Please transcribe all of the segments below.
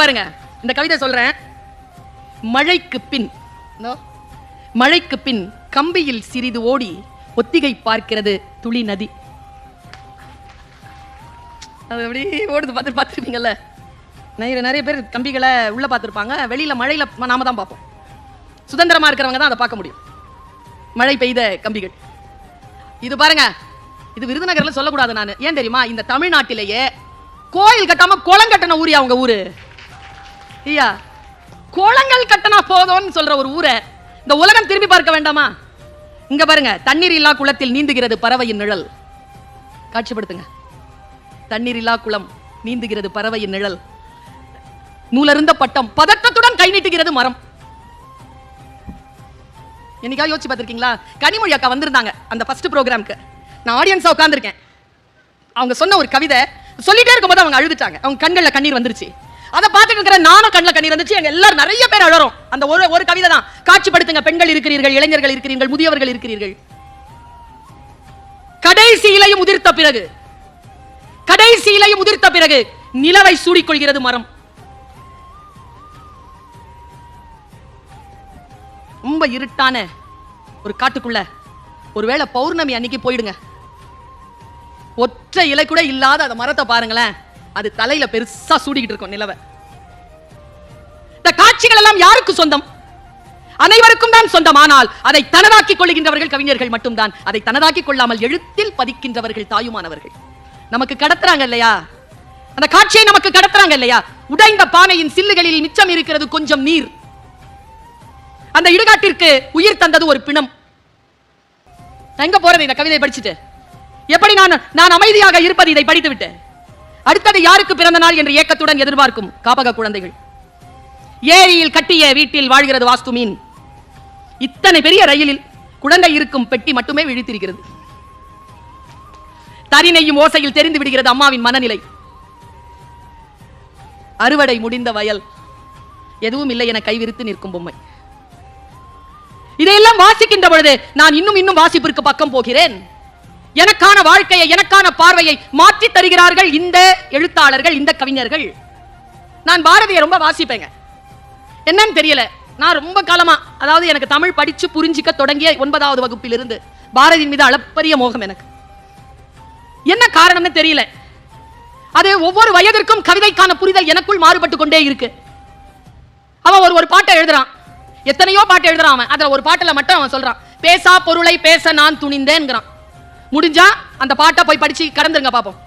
பாருங்க இந்த கவிதை சொல்றேன். மழைக்கு பின் மழைக்கு பின் கம்பியில் சிறிது ஓடி ஒத்திகை பார்க்கிறது துளி நதி. அது அப்படி ஓடுது பார்த்து பார்த்துருப்பீங்கல்ல? நிறைய நிறைய பேர் கம்பிகளை உள்ள பார்த்துருப்பாங்க. வெளியில மழையில நாம தான் பார்ப்போம். சுதந்திரமா இருக்கிறவங்க தான் அதை பார்க்க முடியும். மழை பெய்த கம்பிகள். இது பாருங்க இது விருதுநகர்ல சொல்லக்கூடாது நான். ஏன் தெரியுமா? இந்த தமிழ்நாட்டிலேயே கோயில் கட்டாம குளம் கட்டின ஊரியா அவங்க ஊரு. ஐயா குளங்கள் கட்டினா போதும்னு சொல்ற ஒரு ஊரை இந்த உலகம் திரும்பி பார்க்க வேண்டாமா? இங்க பாருங்க தண்ணீர் இல்லா குளத்தில் நீந்துகிறது பறவையின் நிழல். காட்சிப்படுத்துங்க. தண்ணீர் இல்லா குளம் நீந்துகிறது பறவையின் நிழல். நூலருந்த பட்டம் பதட்டத்துடன் கை நீட்டுகிறது மரம். என்னைக்கா யோசிச்சு பார்த்துருக்கீங்களா? கனிமொழி அக்கா வந்திருந்தாங்க அந்த ஃபர்ஸ்ட் ப்ரோக்ராம்க்கு நான் ஆடியன்ஸா உட்காந்துருக்கேன் அவங்க சொன்ன ஒரு கவிதை சொல்லிட்டே இருக்கும்போது அவங்க அழுதுட்டாங்க. அவங்க கண்களில் கண்ணீர் வந்துருச்சு. அதை பார்த்துட்டு இருக்கிற நானும் கண்ணில் கண்ணீர் வந்துச்சு. எங்க எல்லாரும் நிறைய பேர் அழறோம். அந்த ஒரு ஒரு கவிதை தான். காட்சிப்படுத்துங்க பெண்கள் இருக்கிறீர்கள் இளைஞர்கள் இருக்கிறீர்கள் முதியவர்கள் இருக்கிறீர்கள். கடைசி இலையும் உதிர்த்த பிறகு கடைசி இலையும் உதிர்த்த பிறகு நிலவை சூடிக்கொள்கிறது மரம். ரொம்ப இருட்டான ஒரு காட்டுக்குள்ள ஒருவேளை பௌர்ணமி அன்னைக்கு போயிடுங்க. ஒற்றை இலை கூட இல்லாத அந்த மரத்தை பாருங்களேன். அது தலையில பெருசா சூடிக்கிட்டு இருக்கும் நிலவை. இந்த எல்லாம் யாருக்கு சொந்தம்? அனைவருக்கும் தான் சொந்தம். ஆனால் அதை தனதாக்கிக் கொள்கின்றவர்கள் கவிஞர்கள் மட்டும்தான். அதை தனதாக்கிக் கொள்ளாமல் எழுத்தில் பதிக்கின்றவர்கள் தாயுமானவர்கள். நமக்கு கடத்துறாங்க இல்லையா? அந்த காட்சியை நமக்கு கடத்துறாங்க இல்லையா? உடைந்த பானையின் சில்லுகளில் மிச்சம் இருக்கிறது கொஞ்சம் நீர். அந்த இடுகாட்டிற்கு உயிர் தந்தது ஒரு பிணம். எங்க போறது இந்த கவிதை படிச்சுட்டு? எப்படி நான் நான் அமைதியாக இருப்பது இதை படித்து விட்டு அடுத்தது யாருக்கு பிறந்த நாள் என்று ஏக்கத்துடன் எதிர்பார்க்கும் காப்பக குழந்தைகள்? ஏரியில் கட்டிய வீட்டில் வாழ்கிறது வாஸ்து மீன். இத்தனை பெரிய ரயிலில் குழந்தை இருக்கும் பெட்டி மட்டுமே விழித்திருக்கிறது. தரிணையும் ஓசையில் தெரிந்து விடுகிறது அம்மாவின் மனநிலை. அறுவடை முடிந்த வயல். எதுவும் இல்லை என கைவிரித்து நிற்கும் பொம்மை. இதையெல்லாம் வாசிக்கின்ற பொழுது நான் இன்னும் இன்னும் வாசிப்பிற்கு பக்கம் போகிறேன். எனக்கான வாழ்க்கையை எனக்கான பார்வையை மாற்றி தருகிறார்கள் இந்த எழுத்தாளர்கள் இந்த கவிஞர்கள். நான் பாரதியை ரொம்ப வாசிப்பேங்க. என்னன்னு தெரியல. நான் ரொம்ப காலமா அதாவது எனக்கு தமிழ் படிச்சு புரிஞ்சிக்க தொடங்கிய ஒன்பதாவது வகுப்பிலிருந்து. பாரதியின் மீது அளப்பரிய மோகம் எனக்கு. என்ன காரணம்னு தெரியல. அது ஒவ்வொரு வயதிற்கும் கவிதைக்கான புரிதல் எனக்குள் மாறுபட்டு கொண்டே இருக்கு. அவன் ஒரு ஒரு பாட்டை எழுதுறான். எத்தனையோ பாட்டு எழுதுறான் அவன். அதுல ஒரு பாட்டுல மட்டும் அவன் சொல்றான். பேசா பொருளை பேச நான் துணிந்தேன்ங்கிறான் முடிஞ்சா அந்த பாட்டை போய் படிச்சு கடந்துருங்க பாப்போம்.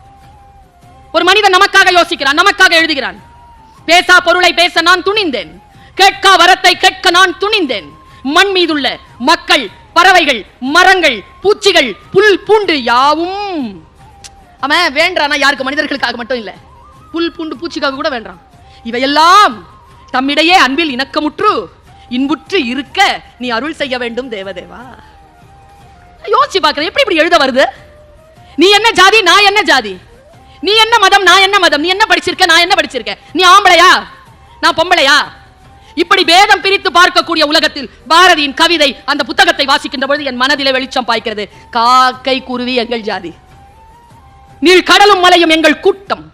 ஒரு மனிதன் நமக்காக யோசிக்கிறான் நமக்காக எழுதுகிறான். பேசா பொருளை பேச நான் துணிந்தேன். கேட்கா வரத்தை கேட்க நான் துணிந்தேன். மண் மீதுள்ள மக்கள் பறவைகள் மரங்கள் பூச்சிகள் புல் பூண்டு யாவும். அவன் வேண்டானா யாருக்கு? மனிதர்களுக்காக மட்டும் இல்ல. புல் பூண்டு பூச்சிக்காக கூட வேண்டாம். இவையெல்லாம் தம்மிடையே அன்பில் இணக்கமுற்று இன்புற்று இருக்க நீ அருள் செய்ய வேண்டும் தேவதேவா. யோசிச்சு பார்க்கிறேன் எப்படி இப்படி எழுத வருது? நீ என்ன ஜாதி நான் என்ன ஜாதி? நீ என்ன மதம் நான் என்ன மதம்? நீ என்ன படிச்சிருக்க நான் என்ன படிச்சிருக்கேன் நீ ஆம்பளையா? நான் பொம்பளையா? இப்படி பேதம் பிரித்து பார்க்கக்கூடிய உலகத்தில் பாரதியின் கவிதை அந்த புத்தகத்தை வாசிக்கின்ற பொழுது என் மனதிலே வெளிச்சம் பாய்க்கிறது காக்கை குருவி எங்கள் ஜாதி. நீள் கடலும் மலையும் எங்கள் கூட்டம்.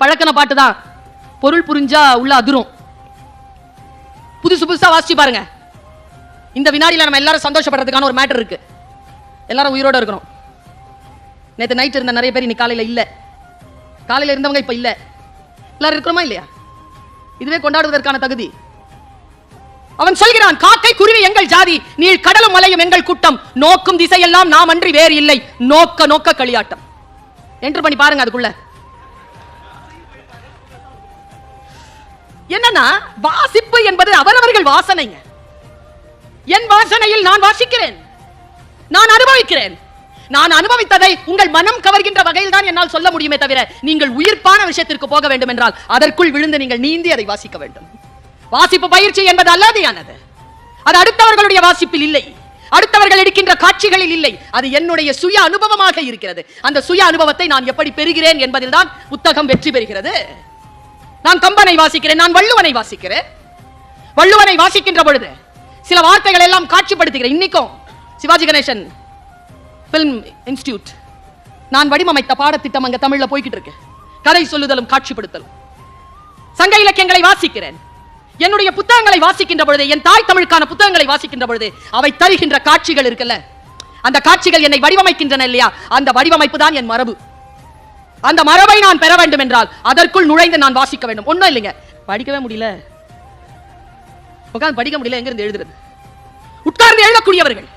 பழக்கன பாட்டு தான் பொருள் புரிஞ்சா உள்ள அதிரும். புதுசு புதுசா வாசிச்சு பாருங்க. இந்த வினாடியில நம்ம எல்லாரும் சந்தோஷப்படுறதுக்கான ஒரு மேட்டர் இருக்கு. எல்லாரும் உயிரோட இருக்கணும். நேற்று நைட் இருந்த நிறைய பேர் இன்னைக்கு காலையில இல்லை. காலையில இருந்தவங்க இப்ப இல்லை. எல்லாரும் இருக்கிறோமா இல்லையா? இதுவே கொண்டாடுவதற்கான தகுதி. அவன் சொல்கிறான் காக்கை குருவி எங்கள் ஜாதி நீள் கடலும் மலையும் எங்கள் கூட்டம். நோக்கும் திசையெல்லாம் நாம் அன்றி வேறு இல்லை. நோக்க நோக்க களியாட்டம். என்று பண்ணி பாருங்க அதுக்குள்ள. என்னன்னா வாசிப்பு என்பது அவரவர்கள் வாசனைங்க. என் வாசனையில் நான் வாசிக்கிறேன். நான் அனுபவிக்கிறேன். நான் அனுபவித்ததை உங்கள் மனம் கவர்கின்ற வகையில் தான் என்னால் சொல்ல முடியுமே தவிர நீங்கள் உயிர்ப்பான விஷயத்திற்கு போக வேண்டும் என்றால் அதற்குள் விழுந்து நீங்கள் நீந்தி அதை வாசிக்க வேண்டும். வாசிப்பு பயிற்சி என்பது அல்லாதையானது. அது அடுத்தவர்களுடைய வாசிப்பில் இல்லை. அடுத்தவர்கள் எடுக்கின்ற காட்சிகளில் இல்லை. அது என்னுடைய சுய அனுபவமாக இருக்கிறது. அந்த சுய அனுபவத்தை நான் எப்படி பெறுகிறேன் என்பதில் தான் புத்தகம் வெற்றி பெறுகிறது. நான் கம்பனை வாசிக்கிறேன் நான் வள்ளுவனை வாசிக்கிறேன். வள்ளுவனை வாசிக்கின்ற பொழுது சில வார்த்தைகள் எல்லாம் காட்சிப்படுத்துகிறேன். இன்னைக்கும் சிவாஜி கணேசன் பிலிம் இன்ஸ்டியூட் நான் வடிவமைத்த பாடத்திட்டம் அங்க தமிழ்ல போய்கிட்டு இருக்கு. கதை சொல்லுதலும் காட்சிப்படுத்தலும். சங்க இலக்கியங்களை வாசிக்கிறேன். என்னுடைய புத்தகங்களை வாசிக்கின்ற பொழுது என் தாய் தமிழுக்கான புத்தகங்களை வாசிக்கின்ற பொழுது அவை தருகின்ற காட்சிகள் இருக்குல்ல? அந்த காட்சிகள் என்னை வடிவமைக்கின்றன இல்லையா? அந்த வடிவமைப்பு தான் என் மரபு. அந்த மரபை நான் பெற வேண்டும் என்றால் அதற்குள் நுழைந்து நான் வாசிக்க வேண்டும். ஒண்ணும் இல்லைங்க. படிக்கவே முடியல. உட்கார்ந்து படிக்க முடியல எங்க இருந்து எழுதுறது? உட்கார்ந்து எழுதக்கூடியவர்கள்.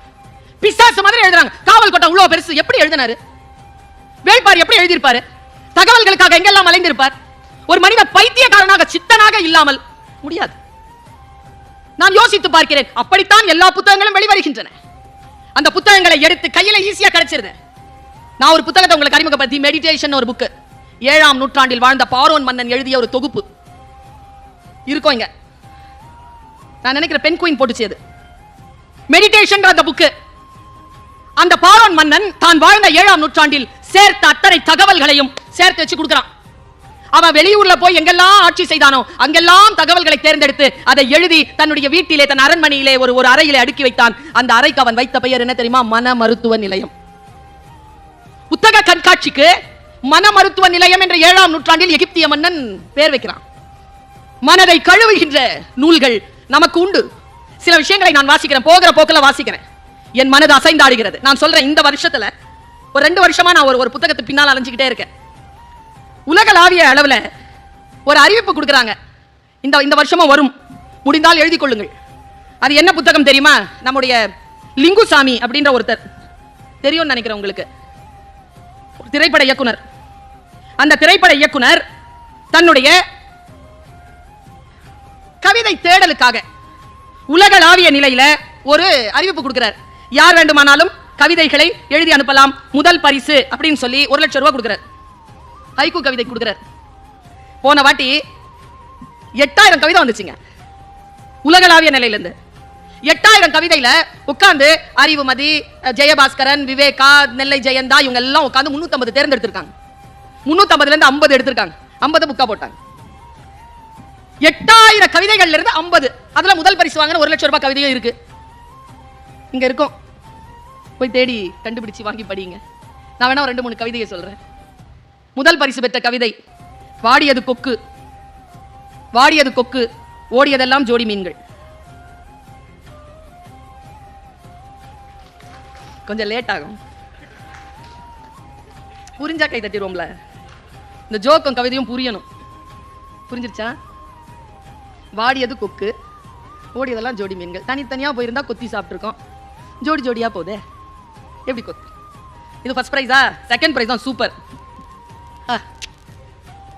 பிசாசு மாதிரி எழுதுறாங்க. காவல் கோட்டம் இவ்வளவு பெருசு எப்படி எழுதினாரு? வேள்பார் எப்படி எழுதியிருப்பாரு? தகவல்களுக்காக எங்கெல்லாம் அலைந்திருப்பார்? ஒரு மனித பைத்தியக்காரனாக சித்தனாக இல்லாமல் முடியாது. நான் யோசித்து பார்க்கிறேன். அப்படித்தான் எல்லா புத்தகங்களும் வெளிவருகின்றன. அந்த புத்தகங்களை எடுத்து கையில ஈஸியா கிடைச்சிருது. நான் ஒரு புத்தகத்தை உங்களுக்கு அறிமுகப்படுத்தி மெடிடேஷன் ஒரு புக்கு ஏழாம் நூற்றாண்டில் வாழ்ந்த பாரோன் மன்னன் எழுதிய ஒரு தொகுப்பு. இருக்கும் இங்க? நான் நினைக்கிறேன் பெண் குயின் போட்டுச்சு அது. மெடிடேஷன் அந்த புக்கு அந்த பாரோன் மன்னன் தான் வாழ்ந்த ஏழாம் நூற்றாண்டில் சேர்த்த அத்தனை தகவல்களையும் சேர்த்து வச்சு கொடுக்கிறான். அவன் வெளியூர்ல போய் எங்கெல்லாம் ஆட்சி செய்தானோ அங்கெல்லாம் தகவல்களை தேர்ந்தெடுத்து அதை எழுதி தன்னுடைய வீட்டிலே தன் அரண்மனையிலே ஒரு ஒரு அறையிலே அடுக்கி வைத்தான். அந்த அறைக்கு அவன் வைத்த பெயர் என்ன தெரியுமா? மன மருத்துவ நிலையம். புத்தக கண்காட்சிக்கு மன மருத்துவ நிலையம் என்ற ஏழாம் நூற்றாண்டில் எகிப்திய மன்னன் பேர் வைக்கிறான். மனதை கழுவுகின்ற நூல்கள் நமக்கு உண்டு. சில விஷயங்களை நான் வாசிக்கிறேன். போகிற போக்கில் வாசிக்கிறேன். என் மனது அசைந்தாடுகிறது நான் சொல்றேன் இந்த வருஷத்துல ஒரு ரெண்டு வருஷமா நான் ஒரு ஒரு புத்தகத்து பின்னால் அலைஞ்சுக்கிட்டே இருக்கேன். உலகளாவிய அளவுல ஒரு அறிவிப்பு கொடுக்குறாங்க. இந்த இந்த வருஷமும் வரும். முடிந்தால் எழுதி கொள்ளுங்கள். அது என்ன புத்தகம் தெரியுமா? நம்முடைய லிங்குசாமி அப்படின்ற ஒருத்தர். தெரியும்னு நினைக்கிறேன் உங்களுக்கு. ஒரு திரைப்பட இயக்குனர். அந்த திரைப்பட இயக்குனர் தன்னுடைய கவிதை தேடலுக்காக உலகளாவிய நிலையில ஒரு அறிவிப்பு கொடுக்கிறார். யார் வேண்டுமானாலும் கவிதைகளை எழுதி அனுப்பலாம். முதல் பரிசு அப்படின்னு சொல்லி ஒரு லட்சம் ரூபாய் கொடுக்கிறார். ஹைக்கூ கவிதை கொடுக்கிறார். போன வாட்டி எட்டாயிரம் கவிதை வந்துச்சுங்க. உலகளாவிய நிலையில இருந்து எட்டாயிரம் கவிதையில உட்கார்ந்து அறிவுமதி ஜெயபாஸ்கரன் விவேகா நெல்லை ஜெயந்தா இவங்க எல்லாம் உட்காந்து முன்னூத்தம்பது தேர்ந்தெடுத்திருக்காங்க முன்னூத்தம்பதுல இருந்து ஐம்பது எடுத்திருக்காங்க. ஐம்பது புக்கா போட்டாங்க. எட்டாயிரம் கவிதைகள்ல இருந்து ஐம்பது. அதுல முதல் பரிசு வாங்கின ஒரு லட்சம் ரூபாய் கவிதையும் இருக்கு. இங்க இருக்கும். போய் தேடி கண்டுபிடிச்சு வாங்கி படிங்க நான் வேணா ரெண்டு மூணு கவிதையை சொல்றேன். முதல் பரிசு பெற்ற கவிதை வாடியது கொக்கு. வாடியது கொக்கு ஓடியதெல்லாம் ஜோடி மீன்கள். கொஞ்சம் லேட் ஆகும். புரிஞ்சா கை தட்டிடுவோம்ல இந்த ஜோக்கும் கவிதையும் புரியணும். புரிஞ்சிருச்சா? வாடியது கொக்கு ஓடியதெல்லாம் ஜோடி மீன்கள். தனித்தனியாக போயிருந்தா கொத்தி சாப்பிட்ருக்கோம் ஜோடி ஜோடியாக போதே. எப்படி கொத்து? இது ஃபர்ஸ்ட் ப்ரைஸா செகண்ட் ப்ரைஸ் தான் சூப்பர்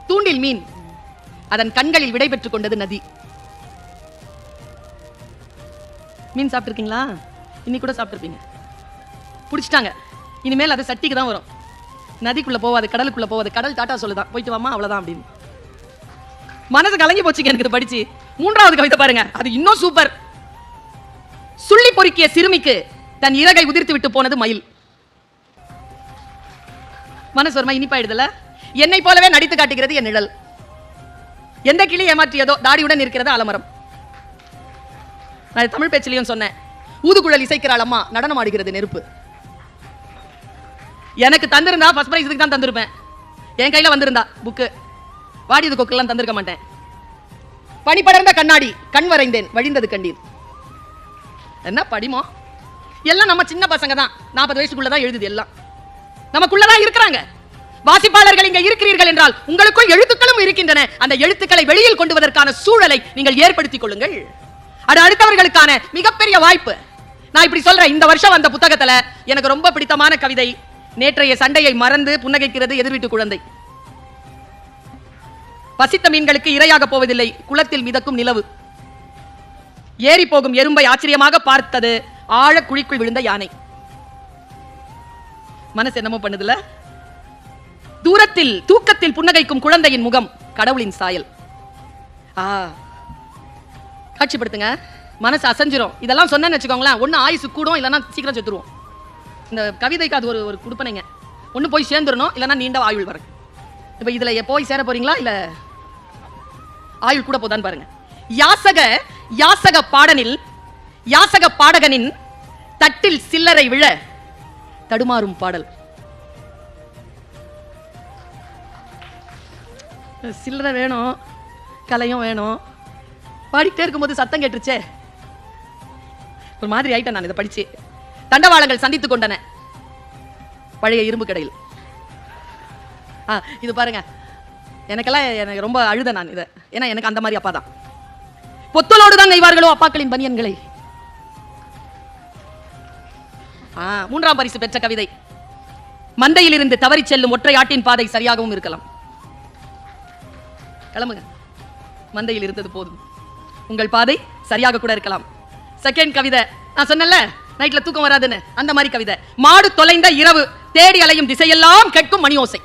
தூண்டில் மீன். அதன் கண்களில் விடை பெற்றுக் கொண்டது நதி. மீன் சாப்பிட்ருக்கீங்களா இன்னைக்கு கூட சாப்பிட்ருப்பீங்க பிடிச்சிட்டாங்க. இனிமேல் அது சட்டிக்கு தான் வரும். நதிக்குள்ளே போவாது கடலுக்குள்ளே போவாது. கடல் டாட்டா சொல்லுதான். போயிட்டு வாமா அவ்வளோதான் அப்படின்னு. மனசு கலங்கி போச்சுங்க எனக்கு இது படிச்சு. மூன்றாவது கவிதை பாருங்க. அது இன்னும் சூப்பர். சுள்ளி பொறுக்கிய சிறுமிக்கு தன் இறகை உதிர்த்து விட்டு போனது மயில். மனசு வருமா இனிப்பாயிடுதுல என்னை போலவே நடித்து காட்டுகிறது என் நிழல். எந்த கிளி ஏமாற்றியதோ தாடியுடன் இருக்கிறது அலமரம் நான் தமிழ் பேச்சிலையும் சொன்னேன் ஊதுகுழல் இசைக்கிறாள் அம்மா நடனம் ஆடுகிறது நெருப்பு. எனக்கு தந்திருந்தா ஃபஸ்ட் பிரைஸ் இதுக்கு தான் தந்திருப்பேன். என் கையில வந்திருந்தா புக்கு வாடியது கொக்கெல்லாம் தந்திருக்க மாட்டேன். பனிப்படர்ந்த கண்ணாடி கண் வரைந்தேன் வழிந்தது கண்டீர் என்ன படிமோ? எல்லாம் நம்ம சின்ன பசங்க தான். நாற்பது வயசுக்குள்ளதான் எழுதுது எல்லாம். நமக்குள்ளதான் இருக்கிறாங்க. வாசிப்பாளர்கள் இங்க இருக்கிறீர்கள் என்றால் உங்களுக்குள் எழுத்துக்களும் இருக்கின்றன. அந்த எழுத்துக்களை வெளியில் கொண்டுவதற்கான சூழலை நீங்கள் ஏற்படுத்திக் கொள்ளுங்கள். அது அடுத்தவர்களுக்கான மிகப்பெரிய வாய்ப்பு. நான் இப்படி சொல்றேன் இந்த வருஷம் வந்த புத்தகத்துல எனக்கு ரொம்ப பிடித்தமான கவிதை நேற்றைய சண்டையை மறந்து புன்னகைக்கிறது எதிர்வீட்டு குழந்தை. பசித்த மீன்களுக்கு இரையாக போவதில்லை குளத்தில் மிதக்கும் நிலவு. ஏறி போகும் எறும்பை ஆச்சரியமாக பார்த்தது ஆழ குழிக்குள் விழுந்த யானை. மனசு என்னமோ பண்ணுதுல தூரத்தில் தூக்கத்தில் புன்னகைக்கும் குழந்தையின் முகம் கடவுளின் சாயல். ஆ. காட்சிப்படுத்துங்க. மனசு அசஞ்சிரும். இதெல்லாம் சொன்னேன்னு வச்சுக்கோங்களேன். ஒன்று ஆயுசு கூடும் இல்லைன்னா சீக்கிரம் செத்துருவோம். இந்த கவிதைக்கு அது ஒரு ஒரு கொடுப்பனைங்க. ஒன்று போய் சேர்ந்துடணும் இல்லைன்னா நீண்ட ஆயுள் வரும். இப்போ இதில் போய் சேர போறீங்களா இல்லை ஆயுள் கூட போதான்னு பாருங்க. யாசக யாசக பாடனில் யாசக பாடகனின் தட்டில் சில்லறை விழ தடுமாறும் பாடல். சில்லறை வேணும் கலையும் வேணும். பாடிக்கிட்டே இருக்கும்போது சத்தம் கேட்டுருச்சே. ஒரு மாதிரி ஆயிட்டேன் நான் இதை படித்து தண்டவாளங்கள் சந்தித்து கொண்டன. பழைய இரும்பு கடையில். ஆ இது பாருங்க. எனக்கெல்லாம் எனக்கு ரொம்ப அழுத நான் இதை. ஏன்னா எனக்கு அந்த மாதிரி அப்பா தான். பொத்தலோடு தான் நெய்வார்களோ அப்பாக்களின் பனியன்களை? ஆ மூன்றாம் பரிசு பெற்ற கவிதை. மந்தையில் இருந்து தவறி செல்லும் ஒற்றை ஆட்டின் பாதை சரியாகவும் இருக்கலாம். கிளம்புங்க. மந்தையில் இருந்தது போதும். உங்கள் பாதை சரியாக கூட இருக்கலாம். செகண்ட் கவிதை. நான் சொன்னேன்ல நைட்ல தூக்கம் வராதுன்னு. அந்த மாதிரி கவிதை. மாடு தொலைந்த இரவு. தேடி அலையும் திசையெல்லாம் கேட்கும் மணி ஓசை.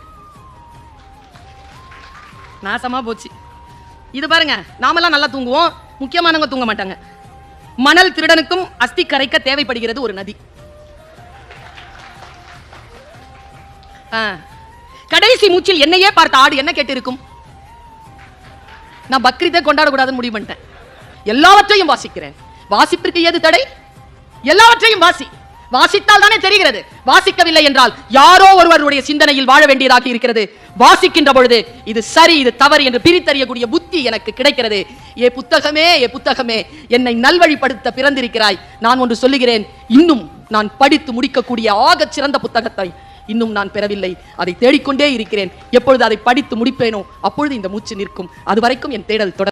நாசமா போச்சு. இது பாருங்க நாமெல்லாம் நல்லா தூங்குவோம். முக்கியமானவங்க தூங்க மாட்டாங்க. மணல் திருடனுக்கும் அஸ்தி கரைக்க தேவைப்படுகிறது ஒரு நதி. கடைசி மூச்சில் என்னையே பார்த்த ஆடு என்ன கேட்டிருக்கும்? நான் பக்ரீத்தை கொண்டாடக்கூடாதுன்னு முடிவு பண்ணிட்டேன். எல்லாவற்றையும் வாசிக்கிறேன். வாசிப்பிற்கு ஏது தடை? எல்லாவற்றையும் வாசி. வாசித்தால் தானே தெரிகிறது. வாசிக்கவில்லை என்றால் யாரோ ஒருவருடைய சிந்தனையில் வாழ வேண்டியதாக இருக்கிறது. வாசிக்கின்ற பொழுது இது சரி இது தவறு என்று பிரித்தறியக்கூடிய புத்தி எனக்கு கிடைக்கிறது. ஏ புத்தகமே ஏ புத்தகமே என்னை நல்வழிப்படுத்த பிறந்திருக்கிறாய். நான் ஒன்று சொல்லுகிறேன் இன்னும் நான் படித்து முடிக்கக்கூடிய ஆகச் சிறந்த புத்தகத்தை இன்னும் நான் பெறவில்லை. அதை தேடிக்கொண்டே இருக்கிறேன். எப்பொழுது அதை படித்து முடிப்பேனோ அப்பொழுது இந்த மூச்சு நிற்கும். அது வரைக்கும் என் தேடல் தொடர்